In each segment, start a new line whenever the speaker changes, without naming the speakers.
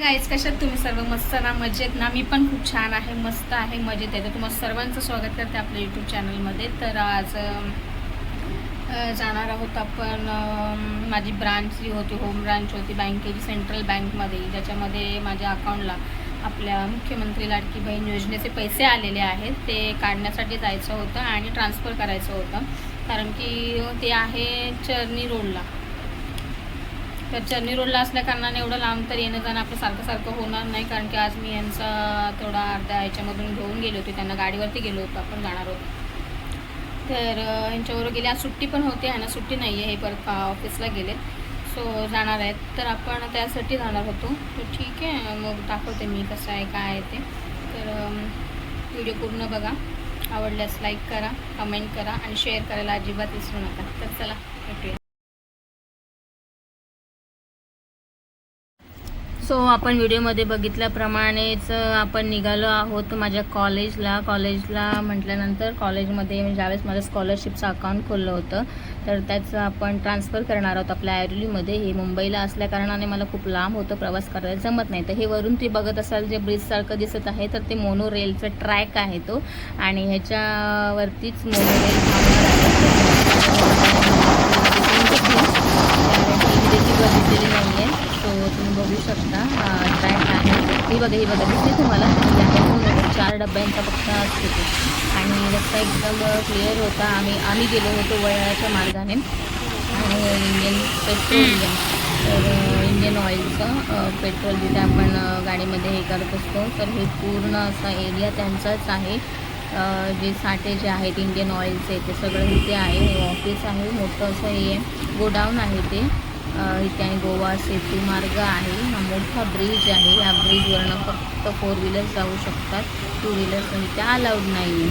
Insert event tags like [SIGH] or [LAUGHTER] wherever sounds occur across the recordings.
Guys कशात तुम्ही सर्व मस्त ना मजेत ना? मी पण खूप छान आहे मस्त आहे मजेत आहे. तर तुम्हाला सर्वांचं स्वागत करते आपल्या यूट्यूब चॅनलमध्ये तर आज जाणार आहोत आपण माझी ब्रांच जी होती होम ब्रांच होती बँकेची सेंट्रल बँकमध्ये ज्याच्यामध्ये माझ्या अकाउंटला आपल्या मुख्यमंत्री लाडकी बहीण योजनेचे पैसे आलेले आहेत. ते काढण्यासाठी जायचं होतं आणि ट्रान्सफर करायचं होतं. कारण की ते आहे चर्नी रोडला तर चर्नी रोडला असल्या कारणाने एवढं लांब तर येणं जाणं आपलं सारखं सारखं होणार नाही कारण की आज मी यांचा थोडा अर्ध्या याच्यामधून घेऊन गेले होते. त्यांना गाडीवरती गेलो होतो आपण जाणार होतो. तर यांच्याबरोबर गेले. आज सुट्टी पण होती ना सुट्टी नाही आहे हे परत ऑफिसला गेले. सो जाणार आहेत. तर आपण त्यासाठी जाणार होतो. तर ठीक आहे. मग दाखवते मी कसं आहे काय आहे ते. तर व्हिडिओ पूर्ण बघा. आवडल्यास लाईक करा कमेंट करा आणि शेअर करायला अजिबात विसरू नका. तर चला भेटूया. सो आपण व्हिडिओमध्ये बघितल्याप्रमाणेच आपण निघालो आहोत माझ्या कॉलेजला कॉलेजला म्हटल्यानंतर कॉलेजमध्ये म्हणजे ज्यावेळेस माझं स्कॉलरशिपचं अकाउंट खोललं होतं तर त्याचं आपण ट्रान्सफर करणार आहोत आपल्या ऐरोलीमध्ये. हे मुंबईला असल्याकारणाने मला खूप लांब होतं प्रवास करायला जमत नाही. तर हे वरून ते बघत असाल जे ब्रिजसारखं दिसत आहे तर ते मोनो रेलचं ट्रॅक आहे तो. आणि ह्याच्यावरतीच मोनो रेल थांबणार आहे. तुम्ही बघू शकता. ट्रॅक आहे. ही बघा ही बघा दिसते तुम्हाला. चार डब्यांचा फक्त असतो आणि रस्ता एकदम क्लिअर होता. आम्ही आम्ही गेलो होतो वळणाच्या मार्गाने. आणि इंडियन पेट्रोलियम तर इंडियन ऑइलचं पेट्रोल जिथे आपण गाडीमध्ये हे करत असतो. तर हे पूर्ण असा एरिया त्यांचाच आहे. जे साठे जे आहेत इंडियन ऑइलचे ते सगळं इथे आहे. हे ऑफिस आहे. मोठं असं हे गोडाऊन आहे ते. इथे गोवा सेतू मार्ग आहे. हा मोठा ब्रिज आहे. या ब्रिजवरनं फक्त फोर व्हीलर्स जाऊ शकतात. टू व्हीलर्स इथे अलाउड नाही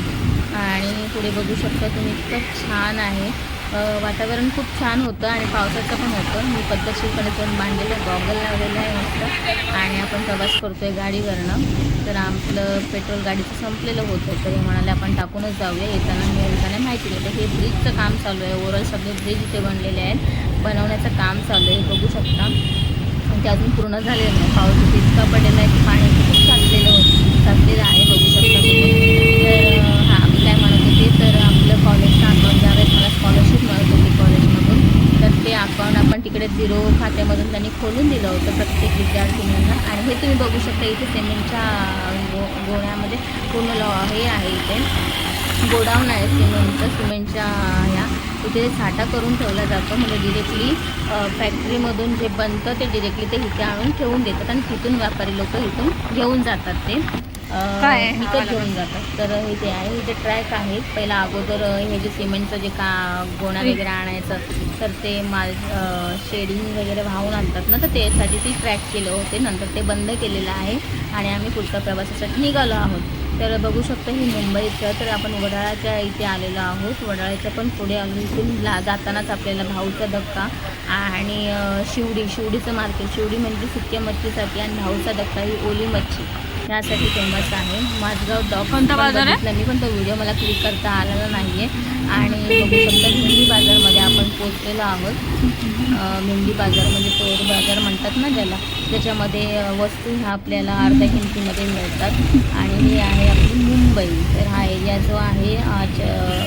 आणि पुढे बघू शकता तुम्ही इतकं छान आहे. वातावरण खूप छान होतं आणि पावसाचं पण होतं. मी पद्धतशीरपणे पण बांधलेलं गॉगल लावलेलं आहे मस्त. आणि आपण प्रवास करतो आहे गाडीवरनं. तर आपलं पेट्रोल गाडीचं संपलेलं होतं. तर हे म्हणाले आपण टाकूनच जाऊया. येताना मी येताना माहिती नाही तर हे ब्रिजचं काम चालू आहे. ओव्हरऑल सगळे ब्रिज इथे बनलेले आहेत. बनवण्याचं काम चालू आहे. बघू शकता. ते अजून पूर्ण झालेलं नाही. पाऊस इतका पडलेला आहे की पाणी खूप साचलेलं होतं. साचलेलं आहे. बघू शकता तुम्ही तर अं, हां मी काय म्हणत होते तर आपलं कॉलेजचं अकाउंट ज्यावेळेस मला स्कॉलरशिप मिळत होती कॉलेजमधून तर ते अकाउंट आपण तिकडे झिरो खात्यामधून त्यांनी खोलून दिलं होतं प्रत्येक विद्यार्थिनींना. आणि हे तुम्ही बघू शकता इथे सिमेंटच्या गो गोण्यामध्ये पूर्ण लॉ हे आहे इथे. गोडाऊन आहे सिमेंटचं सिमेंटच्या ह्या तिथे साठा करून ठेवला जातो. म्हणजे डिरेक्टली फॅक्टरीमधून जे बनतं ते डिरेक्टली ते इथे आणून ठेवून देतात. आणि तिथून व्यापारी लोक इथून घेऊन जातात ते.
काय आहे?
विकत घेऊन जातात. तर हे ते आहे इथे ट्रॅक आहे पहिला अगोदर हे जे सिमेंटचं जे का गोणा वगैरे आणायचं तर ते माल शेडिंग वगैरे वाहून आणतात ना तर त्यासाठी ती ट्रॅक केलं होते. नंतर ते बंद केलेलं आहे आणि आम्ही पुढच्या प्रवासासाठी निघालो आहोत. तर बघू शकतो ही मुंबईचं तर आपण वडाळ्याच्या इथे आलेलो आहोत. वडाळ्याच्या पण पुढे इथून ला जातानाच आपल्याला भाऊचा धक्का आणि शिवडी शिवडीचं मार्केट शिवडी म्हणजे सुक्या मच्छीसाठी आणि भाऊचा धक्का ही ओली मच्छी. यासाठी फेमस आहे. माझगाव डॉग
कोणता बाजार आहे?
मी पण तो व्हिडिओ मला क्लिक करता आलेला नाही आहे आणि भेंडी बाजारमध्ये आपण पोचलेलो आहोत. भेंडी बाजार म्हणजे चोर बाजार म्हणतात ना ज्याला? त्याच्यामध्ये वस्तू ह्या आपल्याला अर्ध्या किमतीमध्ये मिळतात. आणि ही आहे आपली मुंबई. तर हा एरिया जो आहे आज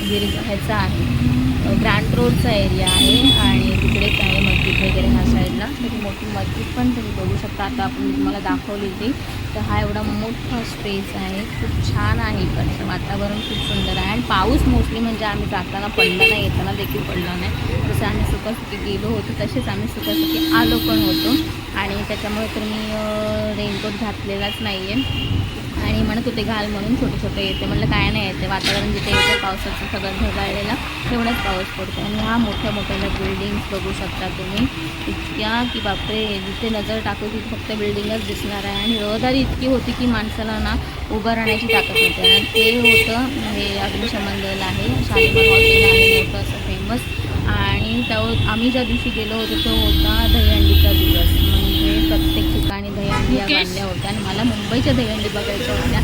गिर ह्याचा आहे. ग्रँड रोडचा एरिया आहे आणि तिकडेच आहे मस्जिद वगैरे ह्या साईडला. तर ही मोठी मस्जिद पण तुम्ही बघू शकता. आता आपण तुम्हाला दाखवली होती तर हा एवढा मोठा स्पेस आहे. खूप छान आहे इकडचं वातावरण खूप सुंदर आहे. आणि पाऊस मोस्टली म्हणजे आम्ही जाताना पडला नाही येताना देखील पडला नाही. जसं आम्ही सुखासुखी गेलो होतो तसेच आम्ही सुखासुखी आलो पण होतो. आणि त्याच्यामुळे तर मी रेनकोट घातलेलाच नाही आहे आणि म्हणत होते घाल म्हणून छोटे छोटे येते. म्हणलं काय नाही येते. वातावरण जिथे येतं पावसाचं सगळं ढगाळलेला तेवढाच पाऊस पडतो. आणि हा मोठ्या मोठ्या बिल्डिंग्स बघू शकता तुम्ही. इतक्या की बापरे जिथे नजर टाकू तिथे फक्त बिल्डिंगच दिसणार आहे. आणि रहदारी इतकी होती की माणसाला ना उभं राहण्याची ताकद नव्हती आणि ते होतं हे अग्निशमन दल आहे. शालिमार हॉटेल आहे. मोठं असं फेमस आणि त्यावर आम्ही ज्या दिवशी गेलो होतो तो होता दहीहंडीचा दिवस. बांधल्या होत्या आणि मला मुंबईच्या दहीहंडी बघायच्या होत्या.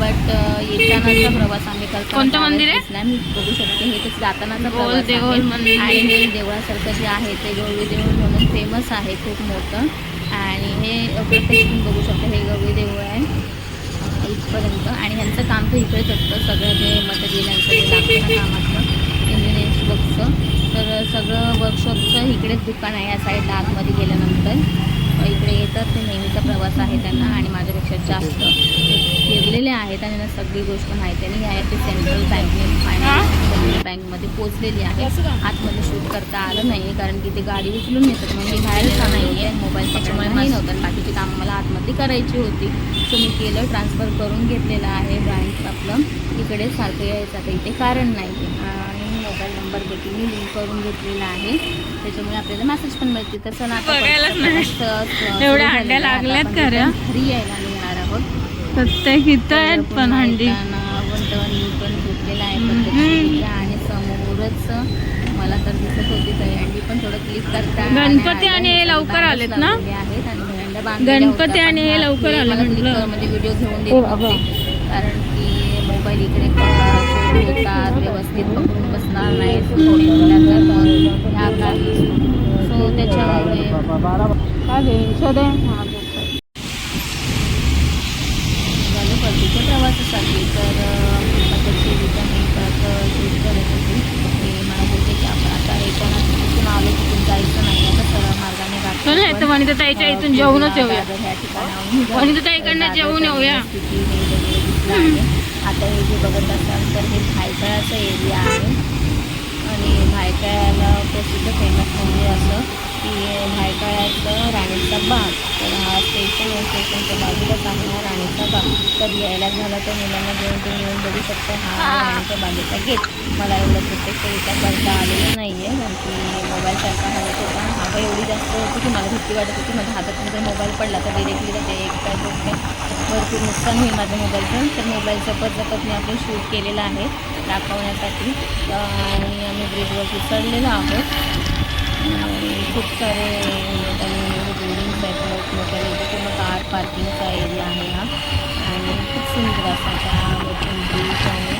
बट येतानाचा प्रवास आम्ही करतो
कोणतं मंदिर आहे?
मी बघू शकते. हे तर जातानाचा प्रवास. आणि हे देवळासारखं जे आहे ते गौरी देऊळ म्हणून फेमस आहे खूप मोठं. आणि हे प्रत्येक बघू शकता हे गवळी देऊळ आहे. इथपर्यंत. आणि ह्यांचं काम तर इकडेच असतं. सगळं जे मटेरियल यांचं जे लागतं ना कामातलं इंजिनियर्स वर्कचं तर सगळं वर्कशॉपचं इकडेच दुकान आहे या साईडला आतमध्ये गेल्यानंतर. इकडे येतात ते नेहमीचा प्रवास आहे त्यांना आणि माझ्यापेक्षा जास्त फिरलेले आहेत आणि त्यांना सगळी गोष्ट माहिती आहे. आणि ह्या ते सेंट्रल बँकने फायनान्स बँकमध्ये पोचलेली आहे. आतमध्ये शूट करता आलं नाही कारण की ते गाडी उचलून येतात म्हणजे बाहेरच नाही आहे मोबाईल त्याच्यामुळे नाही नव्हतं. बाकीची कामं मला आतमध्ये करायची होती. सो मी केलं ट्रान्सफर करून घेतलेलं आहे बँक आपलं. इकडे सारखं यायचं आता इथे कारण नाही आणि मोबाईल नंबर देखील मी लिंक करून घेतलेला आहे. त्याच्यामुळे आपल्याला मेसेज पण मिळते तर चला आता
एवढ्या हंड्या लागल्यात
आपण
का रे?
इथून घरी यायला निघणार आहोत.
प्रत्येक इथं आहेत पण हंडी.
पण घेतलेला आहे आणि समोरच मला तर दिसत होती काही अंडी पण थोडं क्लिक करता
गणपती आणि हे लवकर आलेत ना? गणपती आणि हे
हा
लवकर आले
म्हणजे व्हिडिओ घेऊन देत
ओ बाबा.
नव्हते कारण की मोबाईल इकडे होतात व्यवस्थित पकडून बसणार नाही. थोडी ह्या कारणास्तव. सो त्याच्यामुळे
काय घे शोधे.
झालं परतीच्या प्रवासासाठी. तर करत होती. मी मला बोलते की आपण आता येताना तिथून आलो तिथून जायचं नाही. आता सरळ मार्गाने गाठी
चल तर
आपण,
वनिता ताईच्या इथून जेवूनच येऊया. वनिता ताईकडनं जेवून येऊया.
आता हे जे बघत असाल तर हे भायखळाचा एरिया आहे. आणि भायखळ्याला प्रसिद्ध फेमस म्हणजे असं की भायखळ्याचं राणीचा बाग. तर हा स्टेशन आहे. स्टेशनच्या बाजूलाच आहे हा राणीचा बाग. तर यायला झाला तर मुलांना घेऊन तुम्ही येऊन बघू शकता. हा राणीच्या बागेचा गेट मला एवढं प्रत्यक्षरित्या करता आलेलं नाही आहे कारण की मोबाईल सारखा हवत होता. हवा एवढी जास्त होती की मला भीती वाटत होती. माझ्या हातातून जर मोबाईल पडला तर डिरेक्टली त्याचे एक काय भरपूर नुकसान होईल माझ्या मोबाईलचं तर मोबाईल जपत जपत मी आपण शूट केलेलं आहे. दाखवण्यासाठी. आणि आम्ही ब्रिजवरती चढलेलो आहोत. खूप सारे बिल्डिंग्स म्हणजे आहेत. मोठमोठ्या इथे पूर्ण कार पार्किंगचा एरिया आहे हा. आणि खूप सुंदर असा त्या ब्रिज आहे.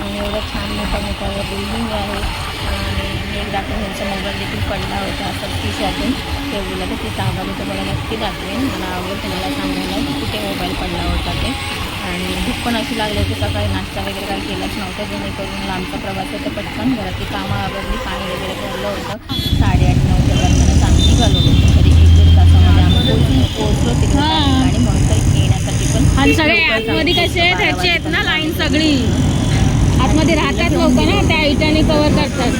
आणि एवढं छान मोठ्या मोठ्या बिल्डिंग आहे. आणि एकदा दाखवून ह्यांचा मोबाईल देखील पडला होता असं खिशातून ठेवलेला तर ती जागा मी तुम्हाला नक्की दाखवेन. मला आवडेल तुम्हाला सांगायला. की कुठे मोबाईल पडला होता ते. आणि भूक पण अशी लागली होती. सकाळी नाश्ता वगैरे काही केलाच नव्हता. जेणेकरून लांबचा प्रवास होता पटकन. घरातली कामं आवडली पाणी वगैरे भरलं होतं. दरम्यानच आम्ही निघालो होतो. तरी एक दीड तासामध्ये आम्ही पोहोचलो पोहोचलो तिकडे त्या. ठिकाणी म्हणून तर येण्यासाठी पण
आणि सगळे आतमध्ये कसे ह्याचे आहेत ना लाईन सगळी. आतमध्ये राहतात लोक ना त्या इटाने कव्हर करतात.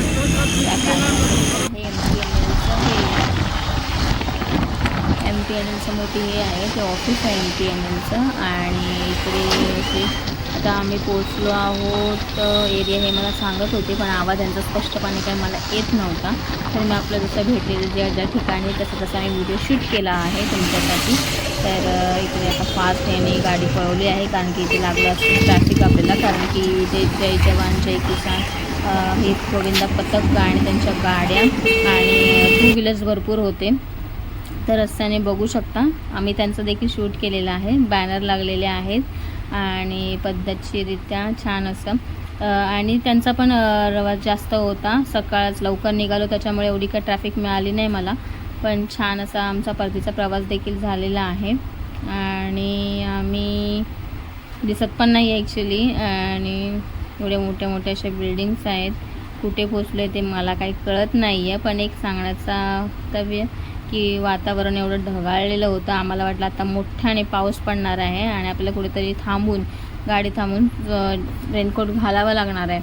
एम टी एन एलचं मोठी हे आहे ते ऑफिस आहे एम टी एन एलचं आणि इकडे आता आम्ही पोचलो आहोत एरिया हे मला सांगत होते पण आवाज यांचा स्पष्टपणे काही मला येत नव्हता. तर मी आपलं जसं भेटलेलं ज्या ज्या ठिकाणी तसं तसं आम्ही व्हिडिओ शूट केला आहे तुमच्यासाठी. तर इकडे आता फास्ट याने गाडी पळवली आहे कारण की इथे लागलं असतं ट्रॅफिक आपल्याला कारण की इथे जय जवान जय किसान हे गोविंदा पथक आणि त्यांच्या गाड्या आणि टू व्हीलर्स भरपूर होते. तर रस्त्याने बघू शकता आम्ही त्यांचं देखील शूट केलेलं आहे. बॅनर लागलेले आहेत. आणि पद्धतशीरित्या छान असं. आणि त्यांचा पण अ, रवाज जास्त होता. सकाळच लवकर निघालो त्याच्यामुळे एवढी काय ट्रॅफिक मिळाली नाही मला. पण छान असा आमचा परतीचा प्रवास देखील झालेला आहे. आणि आम्ही दिसत पण नाही ॲक्च्युली आणि एवढे मोठे मोठे असे बिल्डिंग्स आहेत. कुठे पोचले ते मला काही कळत नाही आहे पण एक सांगण्याचा कर्तव्य की वातावरण एवढं ढगाळलेलं होतं. आम्हाला वाटलं आता मोठ्याने पाऊस पडणार आहे आणि आपल्याला कुठेतरी थांबून गाडी थांबून रेनकोट घालावं लागणार आहे.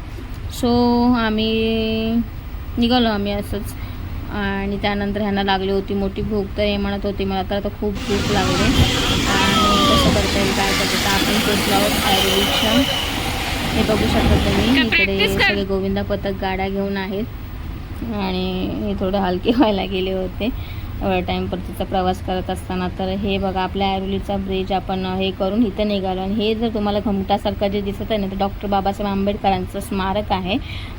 सो आम्ही निघालो आम्ही असंच. आणि त्यानंतर ह्यांना लागली होती मोठी भूक. तर हे म्हणत होती मला तर आता खूप भूक लागली. आणि कसं करता येईल काय करता आपण पोचलो आहोत आयुर्वेदच्या हे बघू शकता तुम्ही. इकडे. सगळे गोविंदा पथक गाड्या घेऊन आहेत. आणि हे थोडे हलके [LAUGHS] व्हायला गेले होते. टाईम परतीचा प्रवास करत असताना तर हे बघा आपल्या ऐरोलीचा ब्रिज आपण हे करून इथं निघालो. आणि हे जर तुम्हाला घमटासारखं जे दिसत आहे ना तर डॉक्टर बाबासाहेब आंबेडकरांचं स्मारक आहे.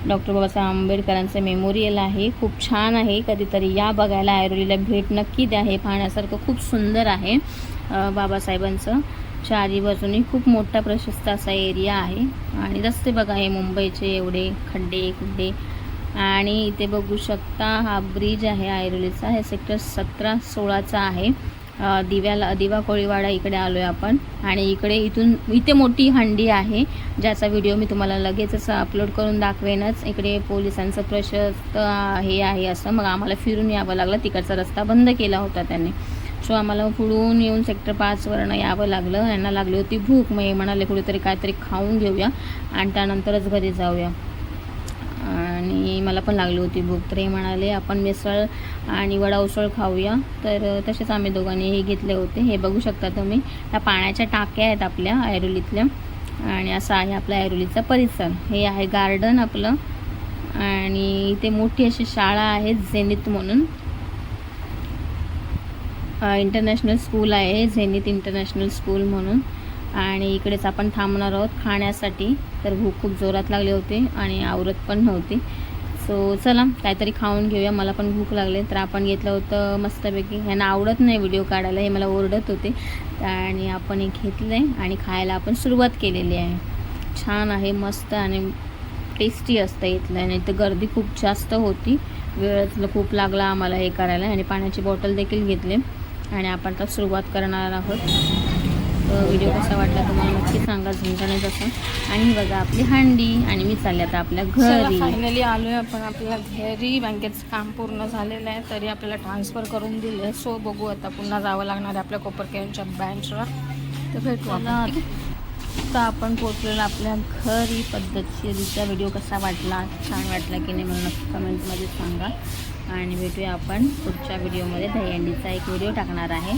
डॉक्टर बाबासाहेब आंबेडकरांचं मेमोरियल आहे. खूप छान आहे. कधीतरी या बघायला ऐरोलीला भेट नक्की द्या. हे पाहण्यासारखं खूप सुंदर आहे बाबासाहेबांचं. चारी बाजूने खूप मोठा प्रशस्त असा एरिया आहे. आणि रस्ते बघा हे मुंबईचे एवढे खड्डे खुड्डे आणि इथे बघू शकता हा ब्रिज आहे ऐरोलीचा हे सेक्टर सतरा सोळाचा आहे. दिव्याला दिवा कोळीवाडा इकडे आलो आहे आपण. आणि इकडे इथून इथे मोठी हंडी आहे ज्याचा व्हिडिओ मी तुम्हाला लगेचच अपलोड करून दाखवेनच. इकडे पोलिसांचं प्रशस्त हे आहे असं. मग आम्हाला फिरून यावं लागलं. तिकडचा रस्ता बंद केला होता त्यांनी. सो आम्हाला पुढून येऊन सेक्टर पाचवरनं यावं लागलं. यांना लागली होती भूक. मग हे म्हणाले कुठेतरी काहीतरी खाऊन घेऊया आणि त्यानंतरच घरी जाऊया. आणि मला पण लागली होती भूक. तर हे म्हणाले आपण मिसळ आणि वडा उसळ खाऊया. तर तसेच आम्ही दोघांनी हे घेतले होते. हे बघू शकता तुम्ही ह्या पाण्याच्या टाक्या आहेत आपल्या ऐरोलीतल्या. आणि असा आहे आपला ऐरोलीचा परिसर. हे आहे गार्डन आपलं. आणि इथे मोठी अशी शाळा आहे झेनित म्हणून. इंटरनॅशनल स्कूल आहे झेनित इंटरनॅशनल स्कूल म्हणून. आणि इकडेच आपण थांबणार आहोत खाण्यासाठी. तर भूक खूप जोरात लागली होती आणि आवरत पण नव्हती. सो चला काहीतरी खाऊन घेऊया. मला पण भूक लागली. तर आपण घेतलं होतं मस्तपैकी. ह्यांना आवडत नाही व्हिडिओ काढायला हे मला ओरडत होते. आणि आपण हे घेतलं आहे आणि खायला आपण सुरुवात केलेली आहे. छान आहे मस्त आणि टेस्टी असतं इथलं. आणि इथं गर्दी खूप जास्त होती. वेळ खूप लागला आम्हाला हे करायला. आणि पाण्याची बॉटल देखील घेतली. आणि आपण तर सुरुवात करणार आहोत. व्हिडिओ कसा वाटला तुम्हाला नक्की सांगा झुंझणच असं आणि बघा आपली हंडी आणि मी चालले आता आपल्या घरी.
फायनली आलोय आपण आपल्या घरी. बँकेचं काम पूर्ण झालेलं आहे तरी आपल्याला ट्रान्सफर करून दिले सो बघू आता पुन्हा जावं लागणार आहे आपल्या कोपरकेच्या बँचला तर भेटू आपण
आता आपण पोचलेलो आपल्या घरी. पद्धतशीरचा व्हिडिओ कसा वाटला छान वाटला की नाही मला नक्की कमेंटमध्ये सांगा. आणि भेटूया आपण पुढच्या व्हिडिओमध्ये दहीहंडीचा एक व्हिडिओ टाकणार आहे.